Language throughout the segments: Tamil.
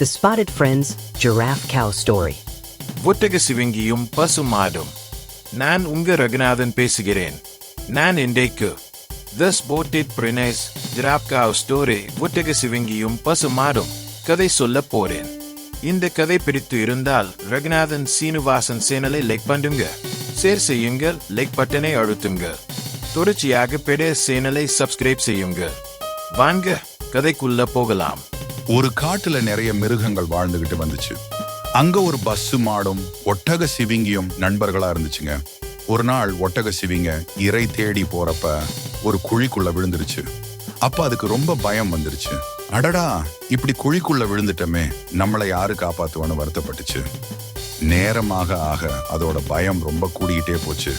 The Spotted Friends Giraffe Cow Story. ஒட்டக சிவங்கியும் பசுமாடும் நான் உங்க ரகுநாதன் பேசுகிறேன் நான் இன்றைக்கு திஸ் ஸ்போர்டிட் பிரினேஸ் ஜிராப்காவ் ஸ்டோரி ஒட்டக சிவங்கியும் பசுமாடும் கதை சொல்ல போறேன் இந்த கதை பிடித்து இருந்தால் ரகுநாதன் சீனிவாசன் சேனலை லைக் பண்ணுங்க ஷேர் செய்யுங்கள் லைக் பட்டனை அழுத்துங்க தொடர்ச்சியாக பெரிய சேனலை சப்ஸ்கிரைப் செய்யுங்க வாங்க கதைக்குள்ள போகலாம் ஒரு காட்டுல நிறைய மிருகங்கள் வாழ்ந்துகிட்டு வந்துச்சு. அங்க ஒரு பஸ் மாடும் ஒட்டக சிவிங்கியும் நண்பர்களா இருந்துச்சுங்க. ஒரு நாள் ஒட்டக சிவிங்க இறை தேடி போறப்ப ஒரு குழிக்குள்ள விழுந்துருச்சு. அப்ப அதுக்கு ரொம்ப பயம் வந்துருச்சு. அடடா இப்படி குழிக்குள்ள விழுந்துட்டோமே நம்மளை யாரு காப்பாத்துவான்னு வருத்தப்பட்டுச்சு. நேரமாக ஆக அதோட பயம் ரொம்ப கூடிக்கிட்டே போச்சு.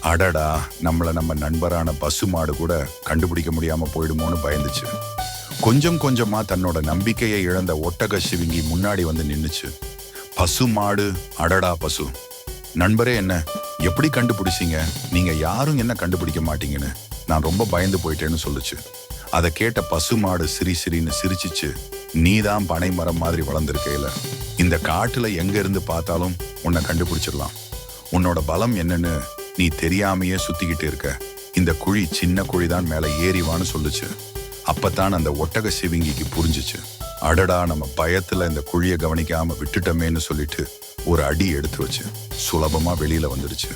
அடடா நம்மளை நம்ம நண்பரான பசுமாடு கூட கண்டுபிடிக்க முடியாம போயிடுமோன்னு பயந்துச்சு. கொஞ்சம் கொஞ்சமா தன்னோட நம்பிக்கையை இழந்த ஒட்டக சிவிங்கி முன்னாடி வந்து நின்னுச்சு. பசு மாடு அடடா பசு. நண்பரே என்ன எப்படி கண்டுபிடிச்சீங்க? நீங்க யாரும் என்ன கண்டுபிடிக்க மாட்டீங்கன்னு நான் ரொம்ப பயந்து போயிட்டேன்னு சொல்லுச்சு. அதை கேட்ட பசு மாடு சிரி சிரின்னு சிரிச்சிச்சு. நீதான் பனை மரம் மாதிரி வளர்ந்துருக்கையில. இந்த காட்டுல எங்க இருந்து பார்த்தாலும் உன்னை கண்டுபிடிச்சிடலாம். உன்னோட பலம் என்னன்னு நீ தெரியாமையே சுத்திக்கிட்டு இருக்க. இந்த குழி சின்ன குழி தான் மேல ஏறிவான்னு சொல்லுச்சு. அப்பத்தான் அந்த ஒட்டக சிவிங்கிக்கு புரிஞ்சுச்சு. அடடா நம்ம பயத்துல இந்த குழியை கவனிக்காம விட்டுட்டோமேன்னு சொல்லிட்டு ஒரு அடி எடுத்து வச்சு சுலபமா வெளியில வந்துடுச்சு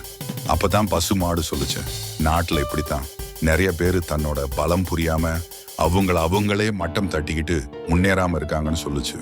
அப்பதான் பசு மாடு சொல்லுச்சு நாட்டுல இப்படித்தான். நிறைய பேர் தன்னோட பலம் புரியாம அவங்கள அவங்களே மட்டம் தட்டிக்கிட்டு முன்னேறாம இருக்காங்கன்னு சொல்லுச்சு.